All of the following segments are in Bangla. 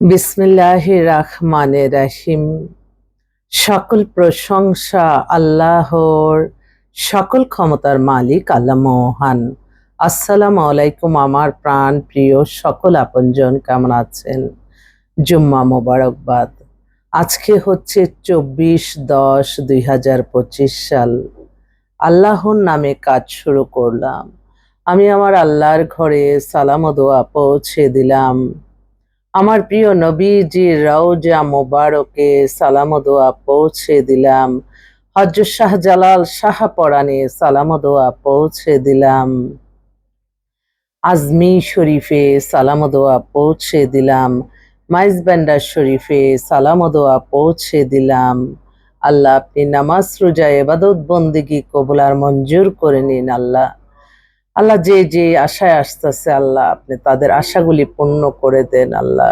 বিসমিল্লাহ রহমানে রাহিম সকল প্রশংসা আল্লাহর, সকল ক্ষমতার মালিক আল্লাহ মহান। আসসালামু আলাইকুম আমার প্রাণ প্রিয় সকল আপনজন, কেমন আছেন? জুম্মা মোবারকবাদ। আজকে হচ্ছে চব্বিশ দশ দুই হাজার পঁচিশ সাল। আল্লাহর নামে কাজ শুরু করলাম। আমি আমার আল্লাহর ঘরে সালাম দোয়া পৌঁছে দিলাম। আমার প্রিয় নবীজি রওজা মোবারকে সালাম দোয়া পৌঁছে দিলাম। হজরত শাহ জালাল শাহ পরাণে সালাম দোয়া পৌঁছে দিলাম। আজমি শরীফে সালাম দোয়া পৌঁছে দিলাম। মাইজ ব্যান্ডার শরীফে সালাম দোয়া পৌঁছে দিলাম। আল্লাহ আপনি নামাজ, রোজা এবাদত বন্দিগি কবুলার মঞ্জুর করে নিন আল্লাহ। আল্লাহ যে যে আশায় আসতেছে, আল্লাহ আপনি তাদের আশাগুলি পূর্ণ করে দেন, আল্লাহ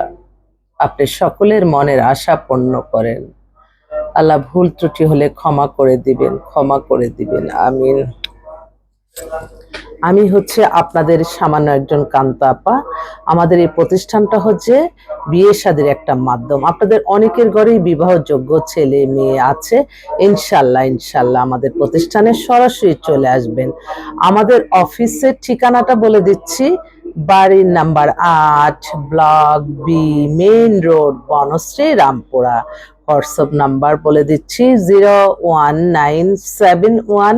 আপনি সকলের মনের আশা পূর্ণ করেন। আল্লাহ ভুল ত্রুটি হলে ক্ষমা করে দিবেন, ক্ষমা করে দিবেন, আমিন। আমি হচ্ছে আপনাদের সামান্য একজন কান্তা আপা। আমাদের এই প্রতিষ্ঠানটা হচ্ছে বিয়ে শাদীর একটা মাধ্যম। আপনাদের অনেকের ঘরেই বিবাহযোগ্য ছেলে মেয়ে আছে। ইনশাল্লাহ ইনশাল্লাহ আমাদের প্রতিষ্ঠানে সরাসরি চলে আসবেন। আমাদের অফিসের ঠিকানাটা বলে দিচ্ছি। বাড়ির নাম্বার আট, block B, main road, Banashree, Rampura. WhatsApp number বলে দিচ্ছি, zero one nine seven one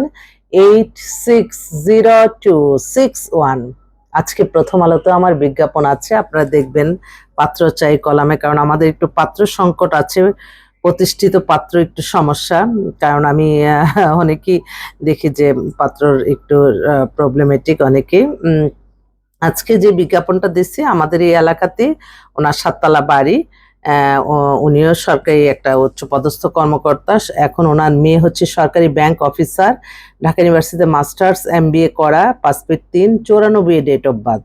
eight six zero two six one আজকে প্রথম আলোতে আমার বিজ্ঞাপন আছে, আপনারা দেখবেন পাত্র চাই কলামে, কারণ আমাদের একটু পাত্র সংকট আছে, প্রতিষ্ঠিত পাত্র একটু সমস্যা, কারণ আমি অনেকেই দেখি যে পাত্রর একটু প্রবলেমেটিক অনেকে আজকে যে বিজ্ঞাপনটা দিচ্ছি, আমাদের এই এলাকাতে ওনার সাততলা বাড়ি উনিও সরকারি একটা উচ্চ পদস্থ কর্মকর্তা। এখন ওনার মেয়ে হচ্ছে সরকারি ব্যাংক অফিসার ঢাকা ইউনিভার্সিটিতে মাস্টার্স এম করা ফিট তিন, চৌরানব্বই ডেট অফ বার্থ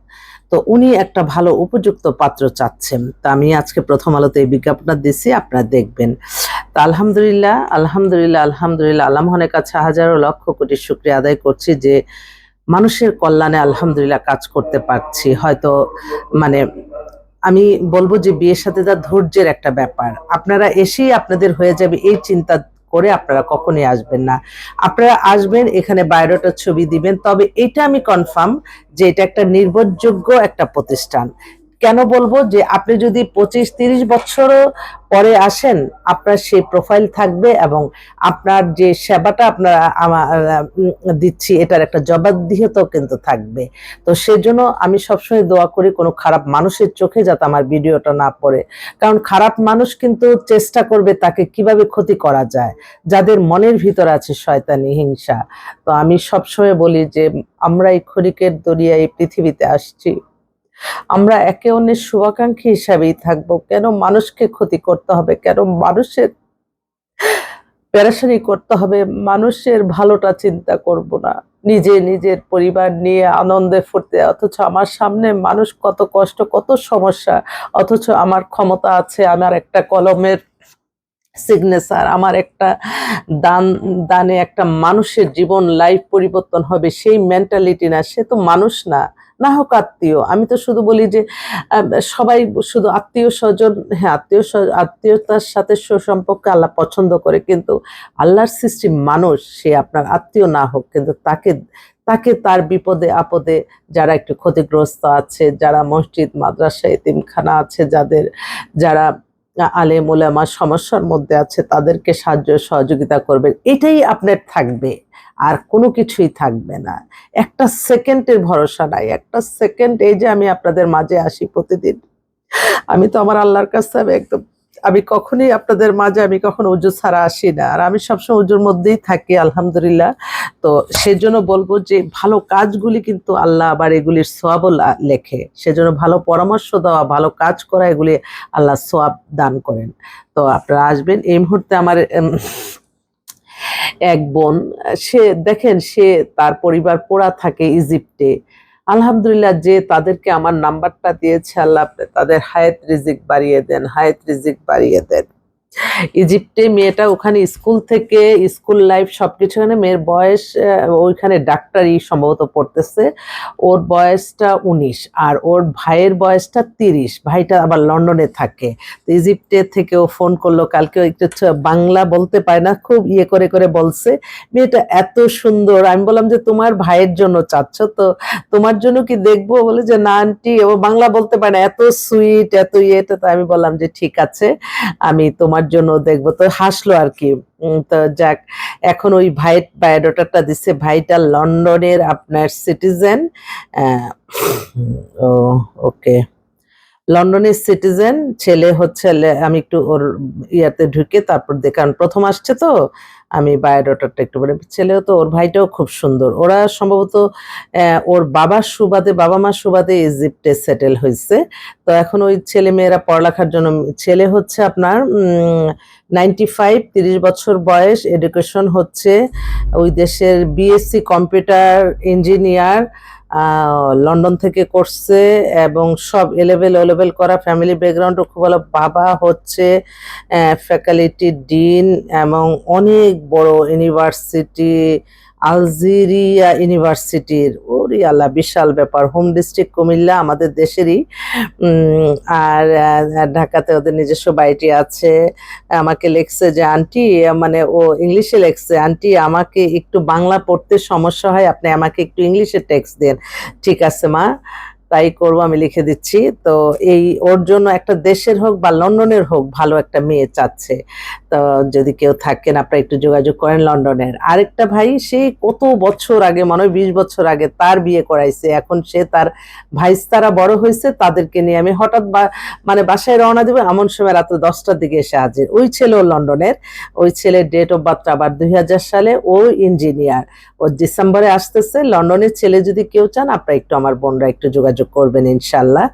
তো উনি একটা ভালো উপযুক্ত পাত্র চাচ্ছেন। তো আমি আজকে প্রথম আলোতে এই বিজ্ঞাপনটা দিছি, আপনারা দেখবেন। তো আলহামদুলিল্লাহ আলহামদুলিল্লাহ আলহামদুলিল্লাহ আল্লাহ মহানের কাছে হাজারো লক্ষ কোটি শুক্রিয়া আদায় করছি যে মানুষের কল্যাণে আলহামদুলিল্লাহ কাজ করতে পারছি। হয়তো মানে আমি বলব যে বিয়ের সাথে তার ধৈর্যের একটা ব্যাপার। আপনারা এসেই আপনাদের হয়ে যাবে এই চিন্তা করে আপনারা কখনই আসবেন না। আপনারা আসবেন, এখানে বায়োডাটার ছবি দিবেন। তবে এটা আমি কনফার্ম যে এটা একটা নির্ভরযোগ্য একটা প্রতিষ্ঠান। কেন বলব যে আপনি যদি পঁচিশ তিরিশ বছরও পরে আসেন, আপনার সেই প্রোফাইল থাকবে এবং আপনার যে সেবাটা আপনারা দিচ্ছি, এটার একটা জবাবদিহিতাও কিন্তু থাকবে। তো সেজন্য আমি সবসময় দোয়া করি কোনো খারাপ মানুষের চোখে যাতে আমার ভিডিওটা না পড়ে। কারণ খারাপ মানুষ কিন্তু চেষ্টা করবে তাকে কীভাবে ক্ষতি করা যায়। যাদের মনের ভিতর আছে শয়তানি, হিংসা। তো আমি সবসময় বলি যে আমরা এই ক্ষণিকের দরিয়ায় এই পৃথিবীতে আসছি। আমরা একে অন্যের শুভাকাঙ্ক্ষী হিসাবেই থাকব। কেন মানুষকে ক্ষতি করতে হবে? কেন মানুষের প্যারাশানি করতে হবে? মানুষের ভালোটা চিন্তা করব না। নিজে নিজের পরিবার নিয়ে আনন্দে ফুটতে অথচ আমার সামনে মানুষ কত কষ্ট, কত সমস্যা। অথচ আমার ক্ষমতা আছে, আমার একটা কলমের সিগনেচার আমার একটা দান, দানে একটা মানুষের জীবন লাইফ পরিবর্তন হবে। সেই মেন্টালিটি না, সে তো মানুষ না। না হোক আত্মীয় আমি তো শুধু বলি যে সবাই শুধু আত্মীয় স্বজন হ্যাঁ আত্মীয় আত্মীয়তার সাথে সুসম্পর্ক আল্লাহ পছন্দ করে, কিন্তু আল্লাহর সৃষ্টি মানুষ, সে আপনার আত্মীয় না হোক, কিন্তু তাকে তাকে তার বিপদে, আপদে যারা একটু ক্ষতিগ্রস্ত আছে, যারা মসজিদ, মাদ্রাসা, এতিমখানা আছে, যাদের, যারা আলেম ওলামা সমস্যার মধ্যে আছে, তাদেরকে সাহায্য, সহযোগিতা করবেন এটাই আপনার থাকবে। আর কোনো কিছুই থাকবে না। একটা সেকেন্ডের ভরসা নাই। একটা সেকেন্ড এই যে আমি আপনাদের মাঝে আসি প্রতিদিন। আমি তো আমার আল্লাহর কাছে আমি একদম আমি কখনোই আপনাদের মাঝে আমি কখনো উজু ছাড়া আসি না। আর আমি সবসময় উজুর মধ্যেই থাকি, আলহামদুলিল্লাহ। তো সেজন্য বলব যে ভালো কাজগুলি কিন্তু আল্লাহ আবার এগুলির সোয়াবও লেখে। সেজন্য ভালো পরামর্শ দেওয়া, ভালো কাজ করা, এগুলি আল্লাহ সোয়াব দান করেন। তো আপনারা আসবেন। এই মুহূর্তে আমার এক বোন, সে দেখেন সে তার পরিবার পোড়া থাকে ইজিপ্টে। আলহামদুলিল্লাহ যে তাদেরকে আমার নাম্বারটা দিয়েছে, আল্লাহ তাদের হায়াত রিজিক বাড়িয়ে দেন, হায়াত রিজিক বাড়িয়ে দেন। ইজিপ্টে মেয়েটা ওখানে স্কুল থেকে স্কুল লাইফ সবকিছু মানে মেয়ের বয়স ওইখানে ডাক্তারি সম্ভবত পড়তেছে। ওর বয়সটা উনিশ আর ওর ভাইয়ের বয়সটা তিরিশ। ভাইটা আবার লন্ডনে থাকে। তো ইজিপ্টে থেকে ও ফোন করল, কালকে একটু বাংলা বলতে পারে না, খুব ইয়ে করে করে বলছে, মেয়েটা এত সুন্দর, আমি বললাম যে তোমার ভাইয়ের জন্য চাচ্ছ, তো তোমার জন্য কি দেখব? বলে যে, না আন্টি, ও বাংলা বলতে পারে না, এত সুইট এত ইয়েটা। তো আমি বললাম যে, ঠিক আছে, আমি তোমার জন্য দেখব। তো হাসলো আর কি তো যাক, এখন ওই ভাই বায়োডাটাটা দিচ্ছে ভাইটা লন্ডনের আপনার সিটিজেন ও, ওকে। লন্ডনের সিটিজেন ছেলে হচ্ছে আমি একটু ওর ইয়াতে ঢুকে তারপর দেখান প্রথম আসছে তো আমি বায়োডাটারটা একটু বলে, ছেলেও তো, ওর ভাইটাও খুব সুন্দর। ওরা সম্ভবত ওর বাবার সুবাদে, বাবা মার সুবাদে ইজিপ্টে সেটেল হয়েছে। তো এখন ওই ছেলে মেয়েরা পড়ালেখার জন্য, ছেলে হচ্ছে আপনার নাইনটি ফাইভ তিরিশ বছর বয়স এডুকেশন হচ্ছে, ওই দেশের বিএসসি কম্পিউটার ইঞ্জিনিয়ার লন্ডন থেকে করছে এবং সব এলেভেল ওলেভেল করা ফ্যামিলি ব্যাকগ্রাউন্ডও খুব ভালো। বাবা হচ্ছে ফ্যাকাল্টি ডিন এবং অনেক বড় ইউনিভার্সিটি আলজেরিয়া ইউনিভার্সিটির, ওরে আল্লাহ, বিশাল ব্যাপার। হোম ডিস্ট্রিক্ট কুমিল্লা আমাদের দেশেরই। আর ঢাকাতে ওদের নিজস্ব বাড়িটি আছে। আমাকে লেখছে যে, আন্টি মানে ও ইংলিশে লেখছে, আন্টি, আমাকে একটু বাংলা পড়তে সমস্যা হয়, আপনি আমাকে একটু ইংলিশে টেক্সট দেন। ঠিক আছে, মা, তাই করব, আমি লিখে দিচ্ছি। তো এই, ওর জন্য একটা দেশের হোক বা লন্ডনের হোক, ভালো একটা মেয়ে চাচ্ছে। যদি কেউ থাকেন, আপনারা একটু যোগাযোগ করেন লন্ডনের। আরেকটা ভাই, সে কত বছর আগে, মনে হয় বিশ বছর আগে তার বিয়ে করাইছে। এখন সে তার ভাইস তারা বড় হয়েছে, তাদেরকে নিয়ে আমি হঠাৎ বা- মানে বাসায় রওনা দিব, এমন সময় রাত্রে দশটার দিকে এসে হাজির। ওই ছেলেও লন্ডনের। ওই ছেলের ডেট অফ বার্থ আবার দুই হাজার সালে, ও ইঞ্জিনিয়ার ও ডিসেম্বরে আসতেছে। লন্ডনের ছেলে যদি কেউ চান, আপনারা একটু আমার বোনরা একটু যোগাযোগ করবেন, ইনশাল্লাহ।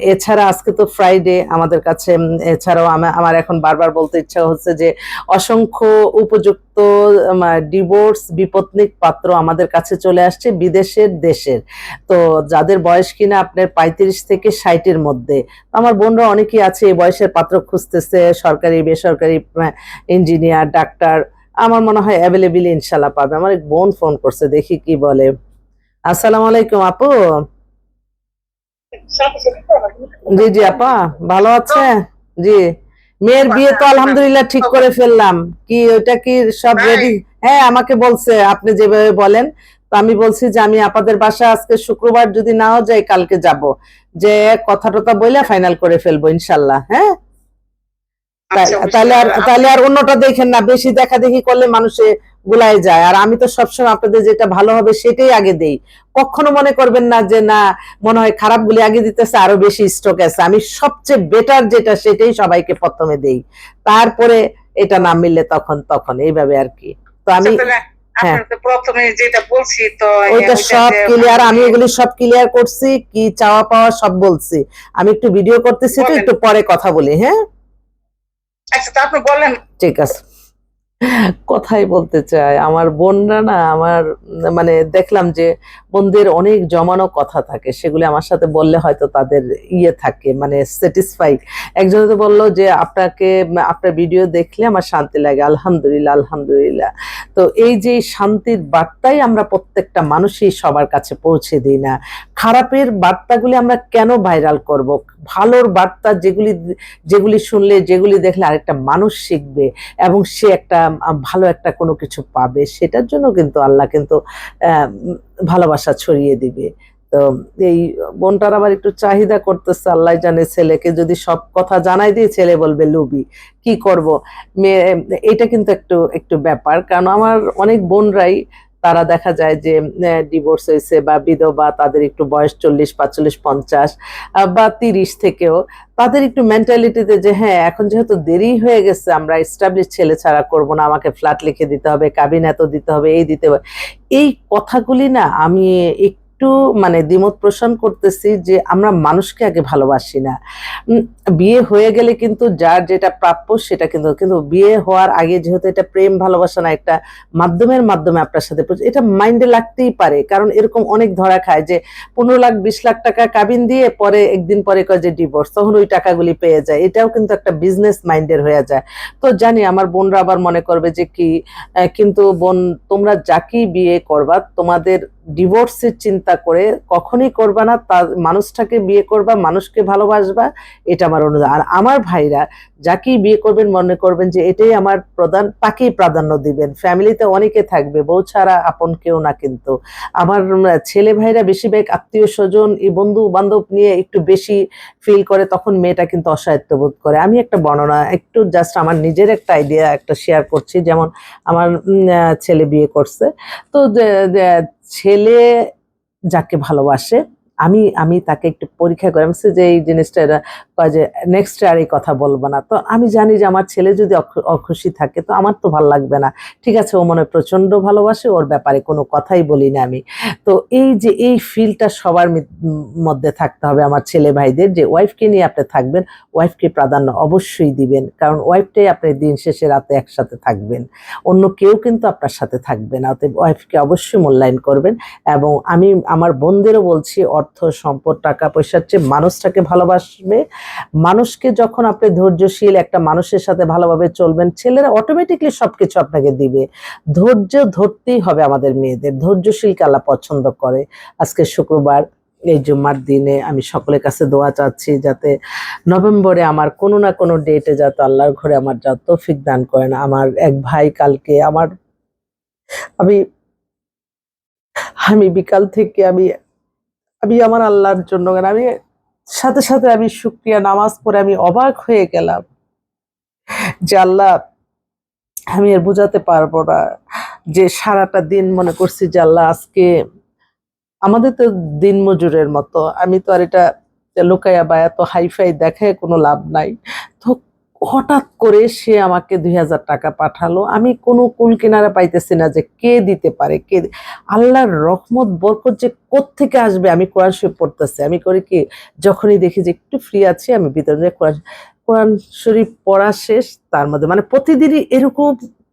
এছাড়া আজকে তো ফ্রাইডে আমাদের কাছে এছাড়াও আমার এখন বারবার বলতে ইচ্ছা হচ্ছে যে অসংখ্য উপযুক্ত ডিভোর্স বিপত্নিক পাত্র আমাদের কাছে চলে আসছে বিদেশের দেশের। তো যাদের বয়স কিনা আপনার পঁয়ত্রিশ থেকে ষাটের মধ্যে। আমার বোনরা অনেকেই আছে এই বয়সের পাত্র খুঁজতেছে সরকারি বেসরকারি ইঞ্জিনিয়ার ডাক্তার আমার মনে হয় অ্যাভেলেবেল ইনশাল্লাহ পাবে। আমার এক বোন ফোন করছে দেখি কি বলে। আসসালামু আলাইকুম আপু। জি জি আপা ভালো আছে জি। মেয়ের বিয়ে তো আলহামদুলিল্লাহ ঠিক করে ফেললাম। কি ওটা কি সব রেডি হ্যাঁ আমাকে বলছে আপনি যেভাবে বলেন। তো আমি বলছি যে আমি আপাদের বাসা আজকে শুক্রবার যদি নাও যাই কালকে যাব। যে কথা টথা বইলে ফাইনাল করে ফেলব ইনশাল্লাহ হ্যাঁ? আচ্ছা, তাহলে আর তাহলে আর অন্যটা দেখেন না। বেশি দেখা দেখি করলে মানুষে গুলাই যায়। আর আমি তো সবসময় আপনাদের যেটা ভালো হবে সেটাই আগে দেই। কখনো মনে করবেন না যে না মনে হয় খারাপ গুলি আগে দিতেছে আরও বেশি স্টক আছে। আমি সবচেয়ে বেটার যেটা সেটাই সবাইকে প্রথমে দেই। তারপরে এটা না মিললে তখন তখন এইভাবে আর কি। তো আমি আমি একটু ভিডিও করতেছি তো একটু পরে কথা বলি হ্যাঁ? আচ্ছা তো আপনি বলেন। ঠিক আছে। কথাই বলতে চাই আমার বোনরা না আমার মানে দেখলাম যে বোনদের অনেক জমানো কথা থাকে। সেগুলি আমার সাথে বললে হয়তো তাদের ইয়ে থাকে মানে স্যাটিসফাই একজন তো বলল যে, আপনাকে, আপনার ভিডিও দেখলে আমার শান্তি লাগে। আলহামদুলিল্লাহ আলহামদুলিল্লাহ। তো এই যে শান্তির বার্তাই আমরা প্রত্যেকটা মানুষই সবার কাছে পৌঁছে দিই না। খারাপের বার্তাগুলি আমরা কেন ভাইরাল করব? ভালোর বার্তা যেগুলি যেগুলি শুনলে, যেগুলি দেখলে আরেকটা মানুষ শিখবে এবং সে একটা, ভালো একটা কোনো কিছু পাবে, সেটার জন্য কিন্তু আল্লাহ কিন্তু ভালোবাসা ছড়িয়ে দিবে। তো এই বোনটার আবার একটু চাহিদা করতেছে, আল্লাহ জানে ছেলেকে যদি সব কথা জানাই দিই, ছেলে বলবে, লুবি, কি করব? মেয়ে, এটা কিন্তু একটু একটু ব্যাপার। কারণ আমার অনেক বোনরাই তারা দেখা যায় যে ডিভোর্স হয়েছে বা বিধবা তাদের একটু বয়স চল্লিশ, পাঁচচল্লিশ, পঞ্চাশ বা তিরিশ থেকেও তাদের একটু মেন্টালিটিতে যে হ্যাঁ এখন যেহেতু দেরি হয়ে গেছে, আমরা এস্টাবলিশ ছেলে ছাড়া করব না, আমাকে ফ্ল্যাট লিখে দিতে হবে কাবিন এত দিতে হবে, এই দিতে হবে। এই কথাগুলি না আমি একটু একটু মানে দ্বিমত পোষণ করতেছি যে আমরা মানুষকে আগে ভালোবাসি না। বিয়ে হয়ে গেলে কিন্তু যার যেটা প্রাপ্য সেটা কিন্তু কিন্তু বিয়ে হওয়ার আগে যেহেতু এটা প্রেম, ভালোবাসা না, একটা মাধ্যমের মাধ্যমে আপনার সাথে এটা মাইন্ডে লাগতেই পারে। কারণ এরকম অনেক ধরা খায় যে পনেরো লাখ, বিশ লাখ টাকা কাবিন দিয়ে পরে একদিন পরে কয় যে ডিভোর্স তখন ওই টাকাগুলি পেয়ে যায়। এটাও কিন্তু একটা বিজনেস মাইন্ডের হয়ে যায়। তো জানি আমার বোনরা আবার মনে করবে যে কি কিন্তু বোন, তোমরা যাকেই বিয়ে করবা, তোমাদের ডিভোর্সের চিন্তা করে কখনই করবা না তার মানুষটাকে বিয়ে করবা, মানুষকে ভালোবাসবা, এটা আমার অনুরোধ। আর আমার ভাইরা যাকেই বিয়ে করবেন, মনে করবেন যে এটাই আমার প্রধান, তাকেই প্রাধান্য দিবেন। ফ্যামিলিতে অনেকে থাকবে, বউ ছাড়া আপন কেউ না কিন্তু। আমার ছেলে ভাইরা বেশিরভাগ আত্মীয় স্বজন এই বন্ধু বান্ধব নিয়ে একটু বেশি ফিল করে, তখন মেয়েটা কিন্তু অসহায়ত্ব বোধ করে। আমি একটা বর্ণনা, একটু জাস্ট আমার নিজের একটা আইডিয়া একটা শেয়ার করছি, যেমন আমার ছেলে বিয়ে করছে। তো ছেলে যাকে ভালোবাসে আমি আমি তাকে একটু পরীক্ষা করে আমি যে এই জিনিসটা এরা যে নেক্সট আর এই কথা বলব না। তো আমি জানি যে আমার ছেলে যদি অখ- অখুশি থাকে, তো আমার তো ভালো লাগবে না। ঠিক আছে, ও মনে প্রচণ্ড ভালোবাসে, ওর ব্যাপারে কোনো কথাই বলি না আমি। তো এই যে, এই ফিলটা সবার মধ্যে থাকতে হবে আমার ছেলে ভাইদের যে ওয়াইফকে নিয়ে আপনি থাকবেন ওয়াইফকে প্রাধান্য অবশ্যই দিবেন। কারণ ওয়াইফটাই আপনি দিন শেষে রাতে একসাথে থাকবেন। অন্য কেউ কিন্তু আপনার সাথে থাকবে না। অতএব ওয়াইফকে অবশ্যই মূল্যায়ন করবেন এবং আমি, আমার বোনদেরও বলছি, অর্থ, সম্পদ, টাকা, পয়সার চেয়ে মানুষটাকে ভালোবাসবে মানুষকে যখন আপনি ধৈর্যশীল একটা মানুষের সাথে ভালোভাবে চলবেন, ছেলেরা অটোমেটিকলি সবকিছু আপনাকে দিবে। ধৈর্য ধরতেই হবে আমাদের মেয়েদের। ধৈর্যশীলকে আল্লাহ পছন্দ করে। আজকে শুক্রবার, এই জুম্মার দিনে আমি সকলের কাছে দোয়া চাচ্ছি যাতে নভেম্বরে আমার কোনো না কোনো ডেটে যাতে আল্লাহর ঘরে আমার যা তৌফিক দান করেন। আমার এক ভাই কালকে আমার, আমি আমি বিকাল থেকে আমি আমি আমার আল্লাহর জন্য, আমি সাথে সাথে আমি শুক্রিয়া নামাজ পড়ে আমি অবাক হয়ে গেলাম যে আল্লাহ, আমি আর বোঝাতে পারব না যে সারাটা দিন মনে করছি যে আল্লাহ আজকে আমাদের তো দিন মজুরের মতো। আমি তো আর এটা লুকাইয়া বা এত হাইফাই দেখায় কোনো লাভ নাই। তো হঠাৎ করে সে আমাকে দুই হাজার টাকা পাঠালো। আমি কোনো কুল কিনারা পাইতেছি না যে কে দিতে পারে, কে আল্লাহর রহমত, বরকত যে থেকে আসবে আমি কোরআন শরীফ পড়তেছি। আমি করি কি, যখনই দেখি যে একটু ফ্রি আছি, আমি ভিতরে কোরআন কোরআন শরীফ পড়া শেষ, তার মধ্যে মানে প্রতিদিনই এরকম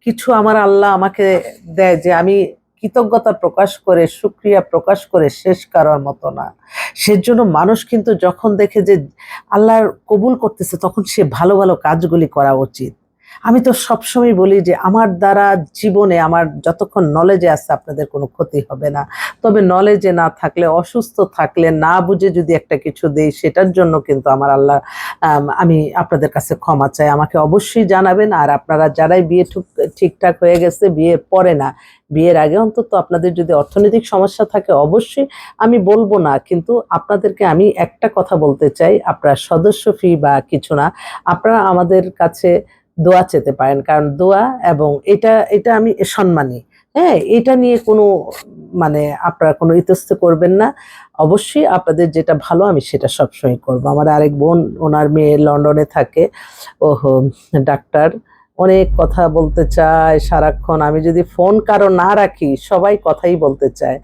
কিছু আমার আল্লাহ আমাকে দেয় যে আমি কৃতজ্ঞতা প্রকাশ করে, সুক্রিয়া প্রকাশ করে শেষ করার মতো না। সেজন্য মানুষ কিন্তু যখন দেখে যে আল্লাহর কবুল করতেছে, তখন সে ভালো ভালো কাজগুলি করা উচিত। আমি তো সবসময় বলি যে আমার দ্বারা জীবনে আমার যতক্ষণ নলেজে আছে আপনাদের কোনো ক্ষতি হবে না। তবে নলেজে না থাকলে, অসুস্থ থাকলে না বুঝে যদি একটা কিছু দেই, সেটার জন্য কিন্তু আমার আল্লাহ, আমি আপনাদের কাছে ক্ষমা চাই। আমাকে অবশ্যই জানাবেন আর আপনারা যারাই বিয়ে ঠুক- ঠিকঠাক হয়ে গেছে বিয়ের পরে না, বিয়ের আগে অন্তত আপনাদের যদি অর্থনৈতিক সমস্যা থাকে, অবশ্যই আমি বলব না। কিন্তু আপনাদেরকে আমি একটা কথা বলতে চাই, আপনারা সদস্য ফি বা কিছু না, আপনারা আমাদের কাছে দোয়া চেতে পারেন, কারণ দোয়া এবং এটা এটা আমি সম্মানী। হ্যাঁ এটা নিয়ে কোনো মানে আপনারা কোনো ইতস্ত করবেন না। অবশ্যই আপনাদের যেটা ভালো আমি সেটা সবসময় করব। আমার আরেক বোন, ওনার মেয়ে লন্ডনে থাকে। ওহো, ডাক্তার। অনেক কথা বলতে চায় সারাক্ষণ। আমি যদি ফোন কারও না রাখি, সবাই কথাই বলতে চায়।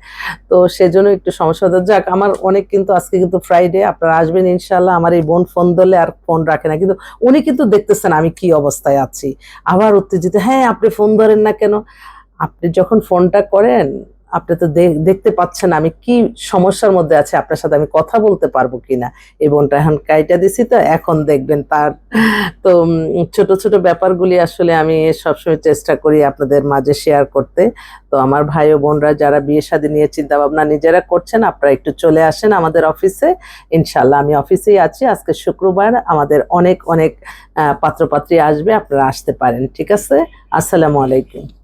তো সেজন্য একটু সমস্যা হতে। যাক, আমার অনেক কিন্তু আজকে কিন্তু ফ্রাইডে আপনারা আসবেন ইনশাল্লাহ আমার এই বোন ফোন ধরলে আর ফোন রাখে না। কিন্তু উনি কিন্তু দেখতেছেন আমি কি অবস্থায় আছি। আবার উত্তেজিত হ্যাঁ আপনি ফোন ধরেন না কেন? আপনি যখন ফোনটা করেন আপনি তো দেখতে পাচ্ছেন আমি কি সমস্যার মধ্যে আছে, আপনার সাথে আমি কথা বলতে পারব কিনা? এই বোনটা এখন কাইটা দিছি তো, এখন দেখবেন তার, তো ছোট ছোট ব্যাপারগুলি আসলে আমি সবসময় চেষ্টা করি আপনাদের মাঝে শেয়ার করতে। তো আমার ভাই ও বোনরা যারা বিয়ে শাদী নিয়ে চিন্তা ভাবনা নিজেরা করছেন, আপনারা একটু চলে আসেন আমাদের অফিসে ইনশাল্লাহ আমি অফিসেই আছি, আজকে শুক্রবার, আমাদের অনেক অনেক পাত্রপাত্রী আসবে, আপনারা আসতে পারেন, ঠিক আছে? আসসালামু আলাইকুম।